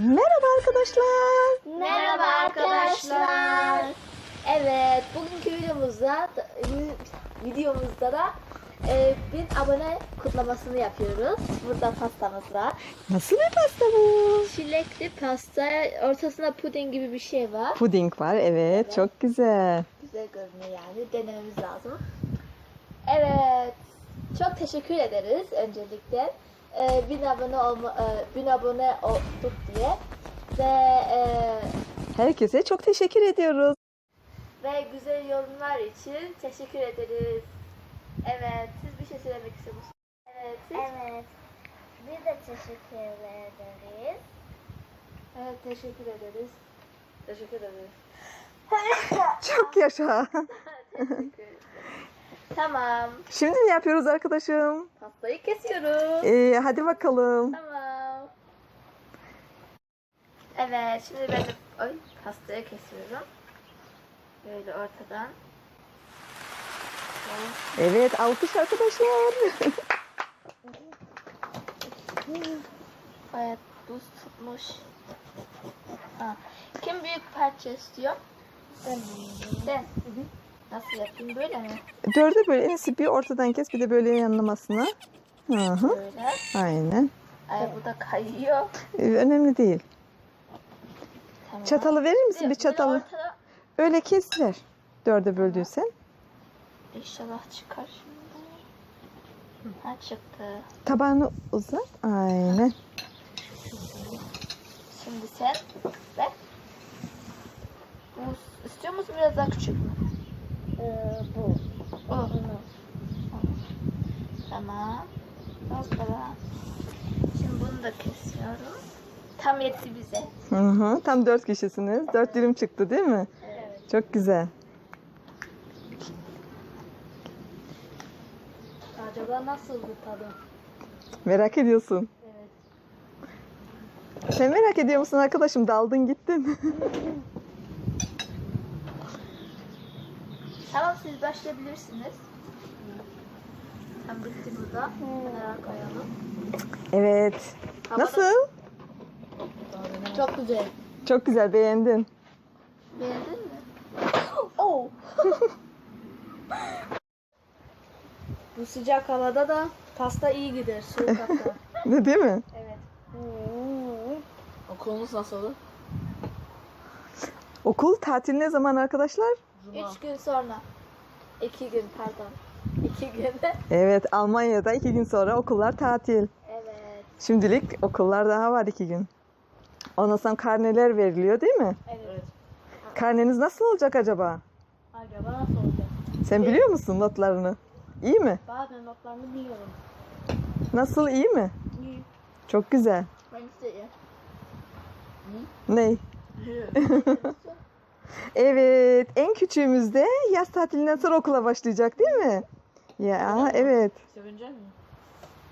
Merhaba arkadaşlar. Merhaba arkadaşlar. Evet, bugünkü videomuzda videomuzda da e, bin abone kutlamasını yapıyoruz. Burada pastamız var. Nasıl bir pasta bu? Çilekli pasta, ortasında puding gibi bir şey var. Puding var evet çok güzel. Güzel görünüyor yani. Denememiz lazım. Evet. Çok teşekkür ederiz öncelikle. Ee, bin abone olma, e, bin abone olduk diye ve e, Herkese çok teşekkür ediyoruz. ve güzel yorumlar için teşekkür ederiz. Evet, siz bir şey söylemek istiyor musunuz? Evet, siz? Evet. Biz de teşekkür ederiz. Evet, teşekkür ederiz. Teşekkür ederiz. Çok yaşa. Tamam, Şimdi ne yapıyoruz arkadaşım? Pastayı kesiyoruz. Ee, hadi bakalım. Tamam. Evet, şimdi ben de ay, pastayı kesiyorum. Böyle ortadan. Evet alkış arkadaşlar. Evet, buz tutmuş. Ha. Kim büyük parça istiyor? Ben. Ben. Nasıl yapayım böyle mi? Dörde böyle en iyisi bir ortadan kes bir de böyle yanlamasına. Hı hı. Böyle. Aynen. Ay bu da kayıyor. Ee, önemli değil. Tamam. Çatalı verir misin bir Böyle çatalı? ortada- Öyle kes ver. Dörde böldüysen. İnşallah çıkar şimdi. Ha çıktı. Tabağını uzat. Aynen. Şimdi sen ver. Bu istiyor musun biraz daha küçük mü? Bu. Oh. Tamam. Hoppala. Şimdi bunu da kesiyorum. Tam yetti bize. Hı hı. Tam dört kişisiniz. Dört dilim çıktı değil mi? Evet. Çok güzel. Acaba nasıl bu tadı? Merak ediyorsun. Evet. Sen merak ediyor musun arkadaşım? Daldın gittin. Tamam siz başlayabilirsiniz. Tam bitti burada. Kenara koyalım. evet. Havada- Nasıl? Çok güzel. Çok güzel beğendin. Beğendin mi? oh. Bu sıcak havada da pasta iyi gider. Soğuk hatta. Ne değil mi? evet. Okulunuz nasıl olur? Okul tatil ne zaman arkadaşlar? Cuma. Üç gün sonra. İki gün pardon. İki günde. Evet Almanya'da iki gün sonra okullar tatil. Evet. Şimdilik okullar daha var iki gün. Ondan sonra karneler veriliyor değil mi? Evet. Karneniz nasıl olacak acaba? Acaba nasıl olacak? Sen biliyor musun notlarını? İyi mi? Bazen notlarını biliyorum. Nasıl iyi mi? İyi. Çok güzel. Benimki de iyi. Evet, en küçüğümüz de yaz tatilinden sonra okula başlayacak değil mi? Ya evet. Sevinecek mi?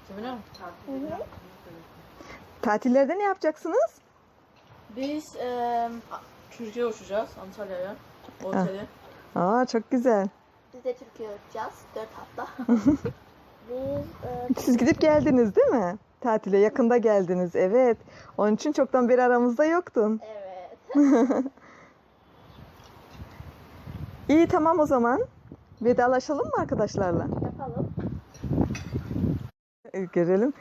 Seviniyor musun? Tatillerde ne yapacaksınız? Biz eee Türkiye'ye uçacağız Antalya'ya. Otele. Aa çok güzel. Biz de Türkiye yapacağız. Dört hafta. Biz e, Siz gidip geldiniz değil mi? Tatile yakında geldiniz. Evet. Onun için çoktan beri aramızda yoktun. evet. İyi tamam o zaman. Vedalaşalım mı arkadaşlarla? Yapalım. Görelim.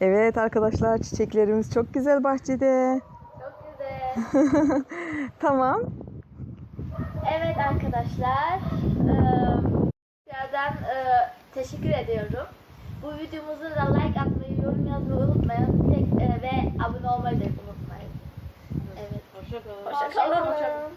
Evet arkadaşlar çiçeklerimiz çok güzel bahçede. Çok güzel. Tamam. Evet arkadaşlar. Tekrardan teşekkür ediyorum. Bu videomuzu da like atmayı, yorum yazmayı unutmayın. Tek, ve abone olmayı da unutmayın. Evet. Hoşça kalın. Hoşça kalın. Hoşça kalın.